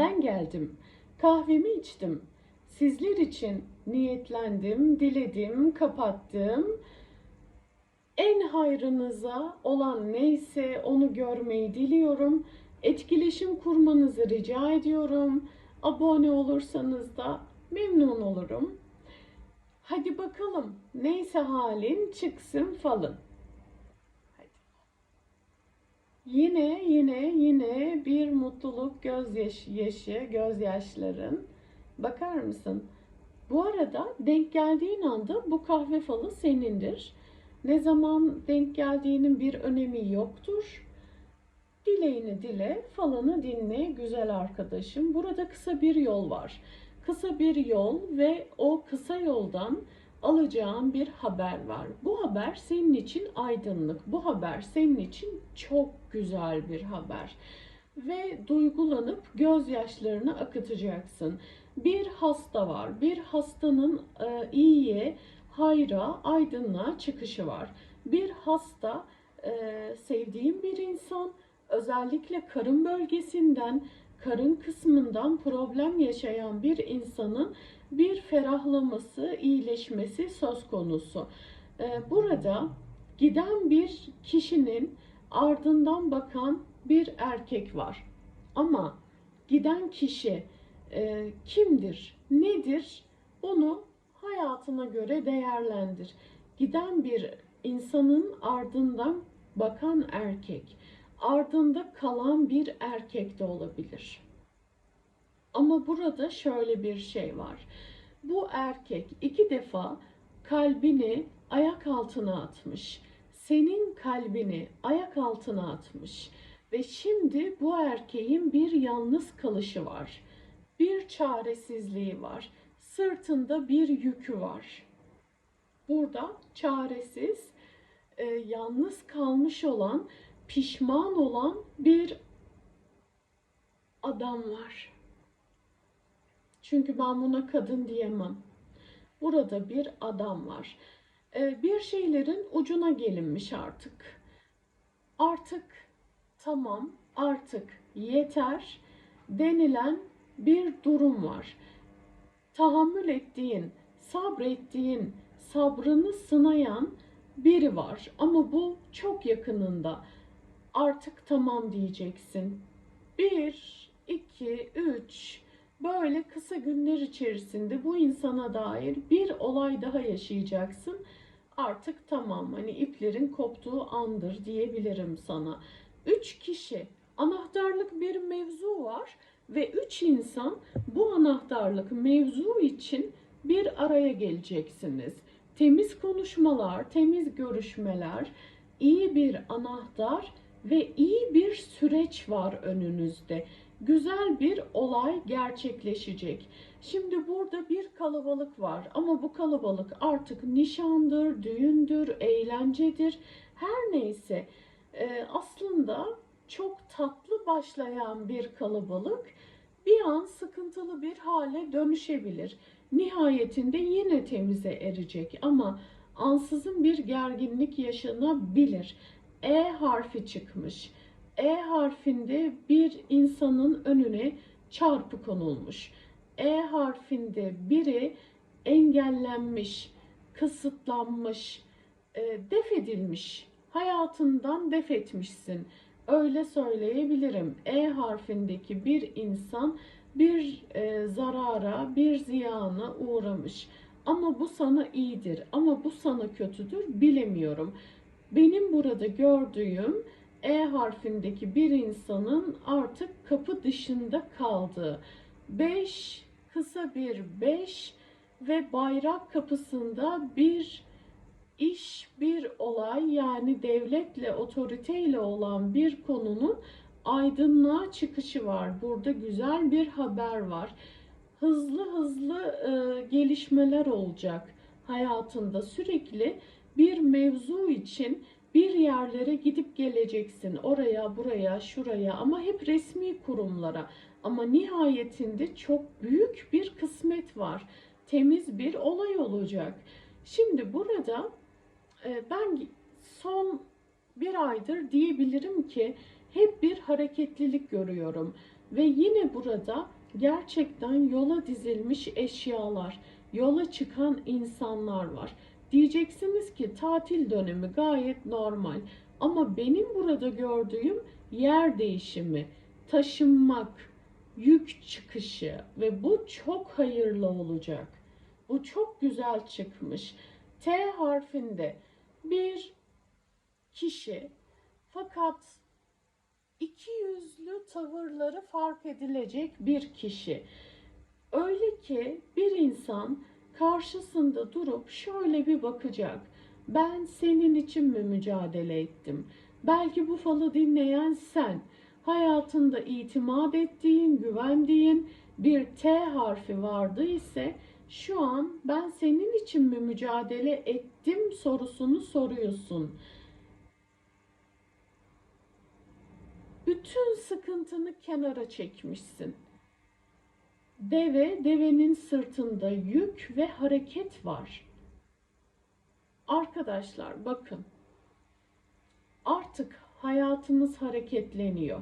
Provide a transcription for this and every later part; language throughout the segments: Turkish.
Ben geldim. Kahvemi içtim. Sizler için niyetlendim, diledim, kapattım. En hayrınıza olan neyse onu görmeyi diliyorum. Etkileşim kurmanızı rica ediyorum. Abone olursanız da memnun olurum. Hadi bakalım neyse halin çıksın falın. Hadi. Yine yine yine bir mutluluk gözyaşı, yaşı, gözyaşların. Bakar mısın? Bu arada denk geldiğin anda bu kahve falı senindir. Ne zaman denk geldiğinin bir önemi yoktur. Dileğini dile, falını dinle güzel arkadaşım. Burada kısa bir yol var. Kısa bir yol ve o kısa yoldan alacağın bir haber var. Bu haber senin için aydınlık. Bu haber senin için çok güzel bir haber. Ve duygulanıp gözyaşlarını akıtacaksın. Bir hasta var. Bir hastanın e, iyiye, hayra, aydınlığa çıkışı var. Bir hasta e, sevdiğim bir insan özellikle karın bölgesinden, karın kısmından problem yaşayan bir insanın bir ferahlaması, iyileşmesi söz konusu. Ee, Burada giden bir kişinin ardından bakan bir erkek var. Ama giden kişi e, kimdir, nedir? Onu hayatına göre değerlendir. Giden bir insanın ardından bakan erkek, ardında kalan bir erkek de olabilir. Ama burada şöyle bir şey var. Bu erkek iki defa kalbini ayak altına atmış. Senin kalbini ayak altına atmış. Ve şimdi bu erkeğin bir yalnız kalışı var. Bir çaresizliği var. Sırtında bir yükü var. Burada çaresiz, e, yalnız kalmış olan, pişman olan bir adam var. Çünkü ben buna kadın diyemem. Burada bir adam var. Ee, bir şeylerin ucuna gelinmiş artık. Artık tamam, artık yeter denilen bir durum var. Tahammül ettiğin, sabrettiğin, sabrını sınayan biri var. Ama bu çok yakınında. Artık tamam diyeceksin. Bir, iki, üç, böyle kısa günler içerisinde bu insana dair bir olay daha yaşayacaksın. Artık tamam hani iplerin koptuğu andır diyebilirim sana. Üç kişi anahtarlık bir mevzu var ve üç insan bu anahtarlık mevzu için bir araya geleceksiniz. Temiz konuşmalar, temiz görüşmeler, iyi bir anahtar ve iyi bir süreç var önünüzde güzel bir olay gerçekleşecek. Şimdi burada bir kalabalık var ama bu kalabalık artık nişandır, düğündür, eğlencedir. Her neyse e, aslında çok tatlı başlayan bir kalabalık bir an sıkıntılı bir hale dönüşebilir. Nihayetinde yine temize erecek ama ansızın bir gerginlik yaşanabilir. E harfi çıkmış. E harfinde bir insanın önüne çarpı konulmuş. E harfinde biri engellenmiş, kısıtlanmış, e, def edilmiş, hayatından def etmişsin. Öyle söyleyebilirim. E harfindeki bir insan bir e, zarara, bir ziyana uğramış. Ama bu sana iyidir, ama bu sana kötüdür bilemiyorum. Benim burada gördüğüm e harfindeki bir insanın artık kapı dışında kaldığı 5 kısa bir 5 ve bayrak kapısında bir iş, bir olay yani devletle, otoriteyle olan bir konunun aydınlığa çıkışı var. Burada güzel bir haber var. Hızlı hızlı e, gelişmeler olacak hayatında sürekli bir mevzu için bir yerlere gidip geleceksin. Oraya, buraya, şuraya ama hep resmi kurumlara. Ama nihayetinde çok büyük bir kısmet var. Temiz bir olay olacak. Şimdi burada e, ben son bir aydır diyebilirim ki hep bir hareketlilik görüyorum. Ve yine burada gerçekten yola dizilmiş eşyalar, yola çıkan insanlar var. Diyeceksiniz ki tatil dönemi gayet normal. Ama benim burada gördüğüm yer değişimi, taşınmak, yük çıkışı ve bu çok hayırlı olacak. Bu çok güzel çıkmış. T harfinde bir kişi fakat iki yüzlü tavırları fark edilecek bir kişi. Öyle ki bir insan karşısında durup şöyle bir bakacak. Ben senin için mi mücadele ettim? Belki bu falı dinleyen sen. Hayatında itimat ettiğin, güvendiğin bir T harfi vardı ise şu an ben senin için mi mücadele ettim sorusunu soruyorsun. Bütün sıkıntını kenara çekmişsin. Deve, devenin sırtında yük ve hareket var. Arkadaşlar bakın. Artık hayatınız hareketleniyor.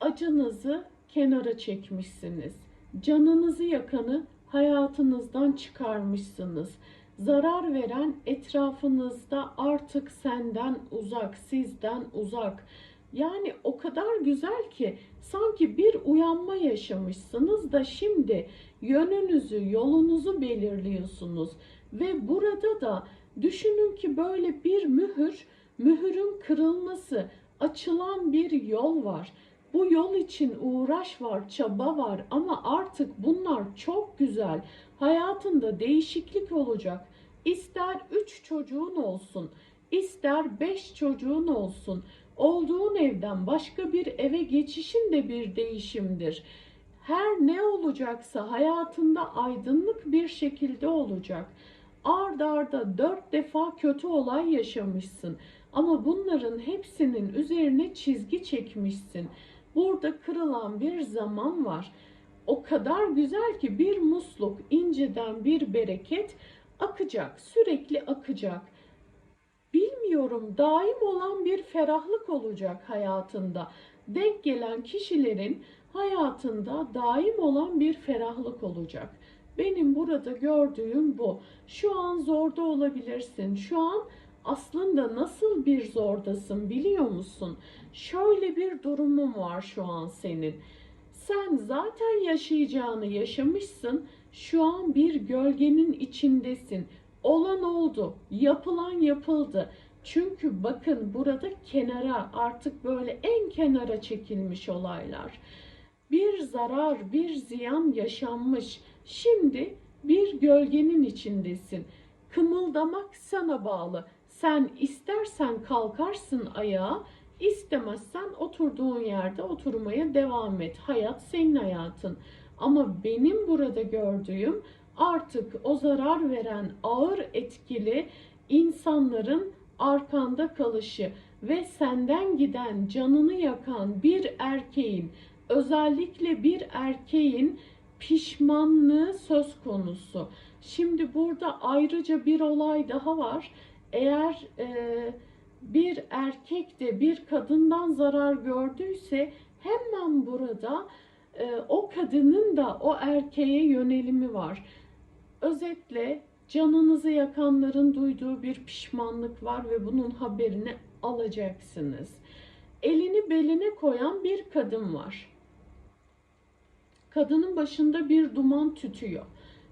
Acınızı kenara çekmişsiniz. Canınızı yakanı hayatınızdan çıkarmışsınız. Zarar veren etrafınızda artık senden uzak, sizden uzak. Yani o kadar güzel ki sanki bir uyanma yaşamışsınız da şimdi yönünüzü, yolunuzu belirliyorsunuz. Ve burada da düşünün ki böyle bir mühür, mühürün kırılması, açılan bir yol var. Bu yol için uğraş var, çaba var ama artık bunlar çok güzel. Hayatında değişiklik olacak. İster üç çocuğun olsun, ister beş çocuğun olsun. Olduğun evden başka bir eve geçişin de bir değişimdir. Her ne olacaksa hayatında aydınlık bir şekilde olacak. Ard arda dört defa kötü olay yaşamışsın. Ama bunların hepsinin üzerine çizgi çekmişsin. Burada kırılan bir zaman var. O kadar güzel ki bir musluk inceden bir bereket akacak, sürekli akacak. Bilmiyorum, daim olan bir ferahlık olacak hayatında. Denk gelen kişilerin hayatında daim olan bir ferahlık olacak. Benim burada gördüğüm bu. Şu an zorda olabilirsin. Şu an aslında nasıl bir zordasın biliyor musun? Şöyle bir durumun var şu an senin. Sen zaten yaşayacağını yaşamışsın. Şu an bir gölgenin içindesin. Olan oldu, yapılan yapıldı. Çünkü bakın burada kenara artık böyle en kenara çekilmiş olaylar. Bir zarar, bir ziyan yaşanmış. Şimdi bir gölgenin içindesin. Kımıldamak sana bağlı. Sen istersen kalkarsın ayağa, istemezsen oturduğun yerde oturmaya devam et. Hayat senin hayatın. Ama benim burada gördüğüm artık o zarar veren ağır etkili insanların arkanda kalışı ve senden giden canını yakan bir erkeğin özellikle bir erkeğin pişmanlığı söz konusu. Şimdi burada ayrıca bir olay daha var. Eğer e, bir erkek de bir kadından zarar gördüyse hemen burada o kadının da o erkeğe yönelimi var. Özetle canınızı yakanların duyduğu bir pişmanlık var ve bunun haberini alacaksınız. Elini beline koyan bir kadın var. Kadının başında bir duman tütüyor.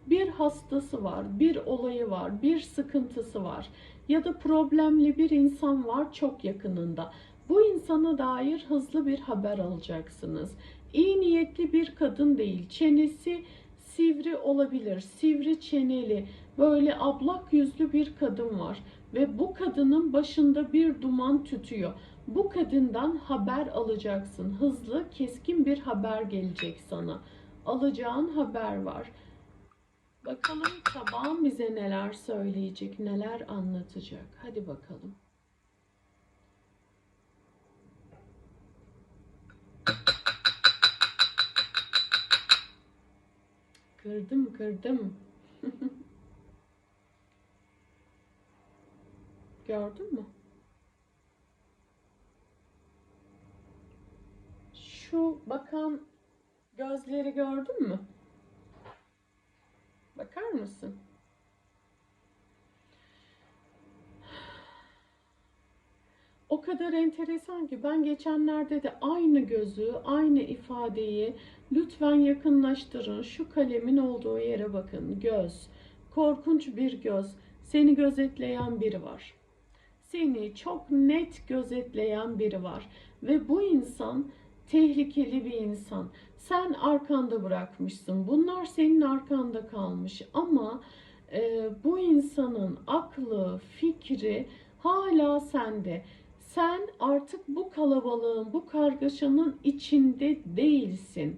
Bir hastası var, bir olayı var, bir sıkıntısı var ya da problemli bir insan var çok yakınında. Bu insana dair hızlı bir haber alacaksınız. İyi niyetli bir kadın değil, çenesi sivri olabilir, sivri çeneli, böyle ablak yüzlü bir kadın var ve bu kadının başında bir duman tütüyor. Bu kadından haber alacaksın. Hızlı, keskin bir haber gelecek sana. Alacağın haber var. Bakalım tabağın bize neler söyleyecek, neler anlatacak. Hadi bakalım. Kırdım, kırdım. Gördün mü? Şu bakan Gözleri gördün mü? Bakar mısın? O kadar enteresan ki ben geçenlerde de aynı gözü, aynı ifadeyi lütfen yakınlaştırın. Şu kalemin olduğu yere bakın. Göz. Korkunç bir göz. Seni gözetleyen biri var. Seni çok net gözetleyen biri var. Ve bu insan tehlikeli bir insan. Sen arkanda bırakmışsın. Bunlar senin arkanda kalmış. Ama e, bu insanın aklı, fikri hala sende. Sen artık bu kalabalığın, bu kargaşanın içinde değilsin.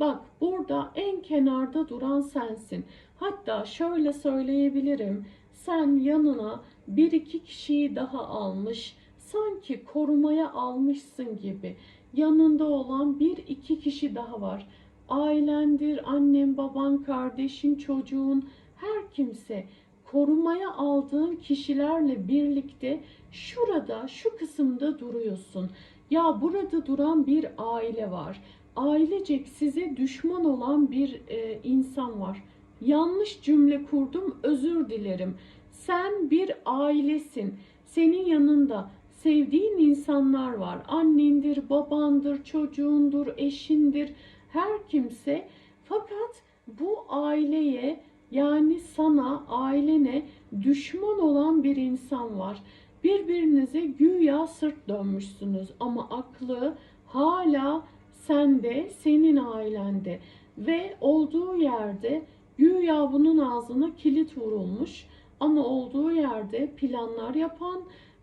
Bak burada en kenarda duran sensin. Hatta şöyle söyleyebilirim. Sen yanına bir iki kişiyi daha almış, sanki korumaya almışsın gibi. Yanında olan bir iki kişi daha var. Ailendir, annen, baban, kardeşin, çocuğun, her kimse korumaya aldığın kişilerle birlikte şurada, şu kısımda duruyorsun. Ya burada duran bir aile var. Ailecek size düşman olan bir e, insan var. Yanlış cümle kurdum, özür dilerim. Sen bir ailesin. Senin yanında sevdiğin insanlar var. Annendir, babandır, çocuğundur, eşindir, her kimse. Fakat bu aileye yani sana, ailene düşman olan bir insan var. Birbirinize güya sırt dönmüşsünüz ama aklı hala sende, senin ailende ve olduğu yerde güya bunun ağzına kilit vurulmuş ama olduğu yerde planlar yapan,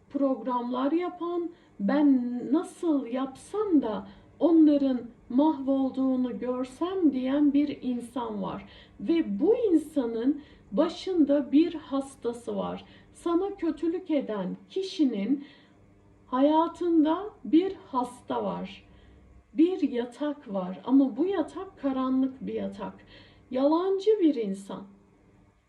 programlar yapan, ben nasıl yapsam da onların mahvolduğunu görsem diyen bir insan var. Ve bu insanın başında bir hastası var. Sana kötülük eden kişinin hayatında bir hasta var. Bir yatak var ama bu yatak karanlık bir yatak. Yalancı bir insan.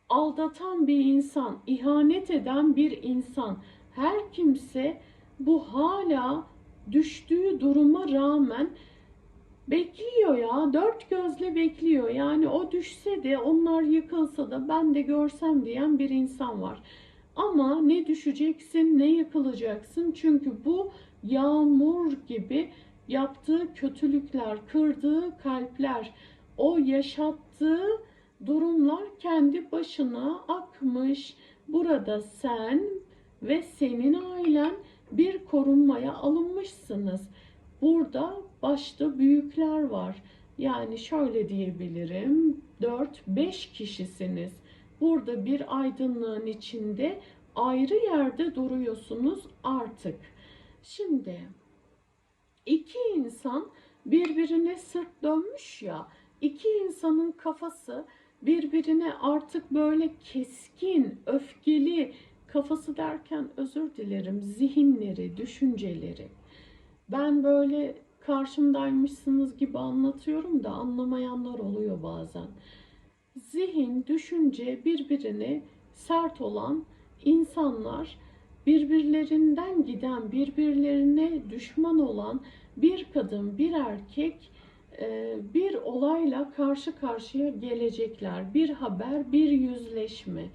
Aldatan bir insan, ihanet eden bir insan. Her kimse bu hala düştüğü duruma rağmen bekliyor ya. Dört gözle bekliyor. Yani o düşse de onlar yıkılsa da ben de görsem diyen bir insan var. Ama ne düşeceksin ne yıkılacaksın. Çünkü bu yağmur gibi yaptığı kötülükler, kırdığı kalpler, o yaşattığı durumlar kendi başına akmış. Burada sen ve senin ailen bir korunmaya alınmışsınız. Burada başta büyükler var. Yani şöyle diyebilirim 4-5 kişisiniz. Burada bir aydınlığın içinde ayrı yerde duruyorsunuz artık. Şimdi iki insan birbirine sırt dönmüş ya. iki insanın kafası birbirine artık böyle keskin, öfkeli, kafası derken özür dilerim, zihinleri, düşünceleri. Ben böyle karşımdaymışsınız gibi anlatıyorum da anlamayanlar oluyor bazen. Zihin, düşünce birbirine sert olan insanlar birbirlerinden giden, birbirlerine düşman olan bir kadın, bir erkek e, bir olayla karşı karşıya gelecekler. Bir haber, bir yüzleşme.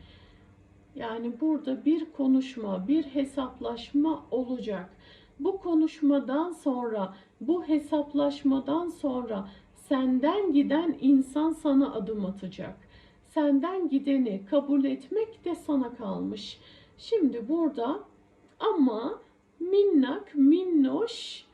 Yani burada bir konuşma, bir hesaplaşma olacak. Bu konuşmadan sonra, bu hesaplaşmadan sonra senden giden insan sana adım atacak. Senden gideni kabul etmek de sana kalmış. Şimdi burada ama minnak, minnoş,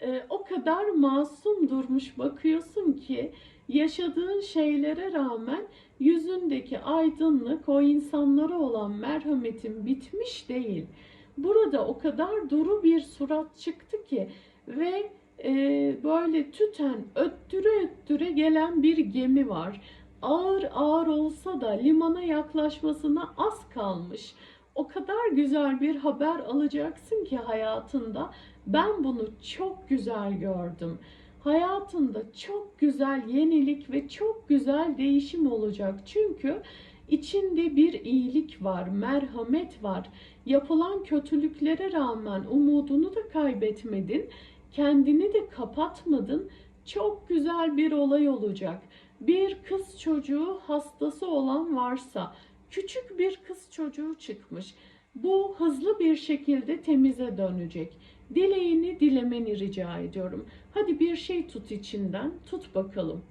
e, o kadar masum durmuş bakıyorsun ki yaşadığın şeylere rağmen yüzündeki aydınlık, o insanlara olan merhametin bitmiş değil. Burada o kadar duru bir surat çıktı ki ve e, böyle tüten, öttüre öttüre gelen bir gemi var. Ağır ağır olsa da limana yaklaşmasına az kalmış. O kadar güzel bir haber alacaksın ki hayatında. Ben bunu çok güzel gördüm. Hayatında çok güzel yenilik ve çok güzel değişim olacak. Çünkü içinde bir iyilik var, merhamet var. Yapılan kötülüklere rağmen umudunu da kaybetmedin, kendini de kapatmadın. çok güzel bir olay olacak. Bir kız çocuğu hastası olan varsa küçük bir kız çocuğu çıkmış. Bu hızlı bir şekilde temize dönecek. Dileğini dilemeni rica ediyorum. Hadi bir şey tut içinden. Tut bakalım.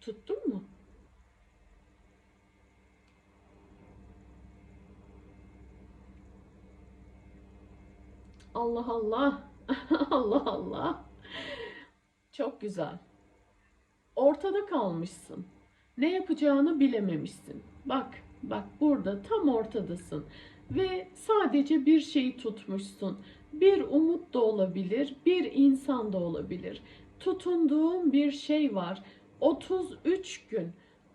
Tuttun mu? Allah Allah. Allah Allah. Çok güzel. Ortada kalmışsın. Ne yapacağını bilememişsin. Bak, bak burada tam ortadasın ve sadece bir şeyi tutmuşsun. Bir umut da olabilir, bir insan da olabilir. Tutunduğun bir şey var. 33 gün.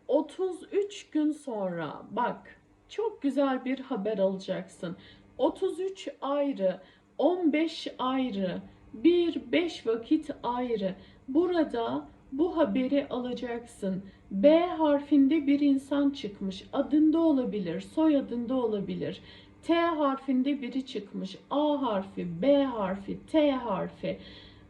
33 gün sonra bak çok güzel bir haber alacaksın. 33 ayrı, 15 ayrı, bir 5 vakit ayrı. Burada bu haberi alacaksın. B harfinde bir insan çıkmış. Adında olabilir, soyadında olabilir. T harfinde biri çıkmış. A harfi, B harfi, T harfi.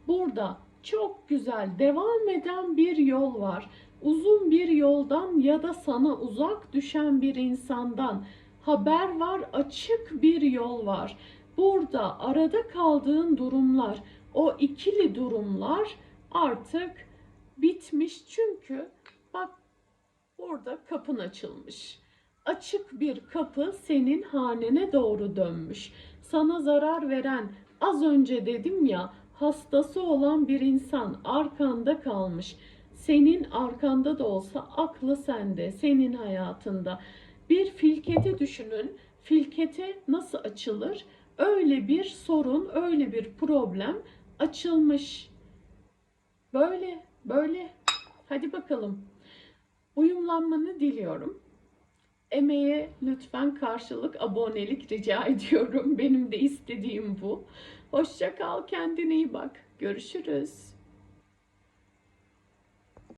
Burada çok güzel devam eden bir yol var. Uzun bir yoldan ya da sana uzak düşen bir insandan haber var, açık bir yol var. Burada arada kaldığın durumlar, o ikili durumlar artık bitmiş çünkü bak burada kapın açılmış. Açık bir kapı senin hanene doğru dönmüş. Sana zarar veren az önce dedim ya hastası olan bir insan arkanda kalmış. Senin arkanda da olsa aklı sende, senin hayatında. Bir filketi düşünün. Filkete nasıl açılır? Öyle bir sorun, öyle bir problem açılmış. Böyle, böyle. Hadi bakalım. Uyumlanmanı diliyorum. Emeğe lütfen karşılık abonelik rica ediyorum. Benim de istediğim bu. Hoşça kal, kendine iyi bak. Görüşürüz.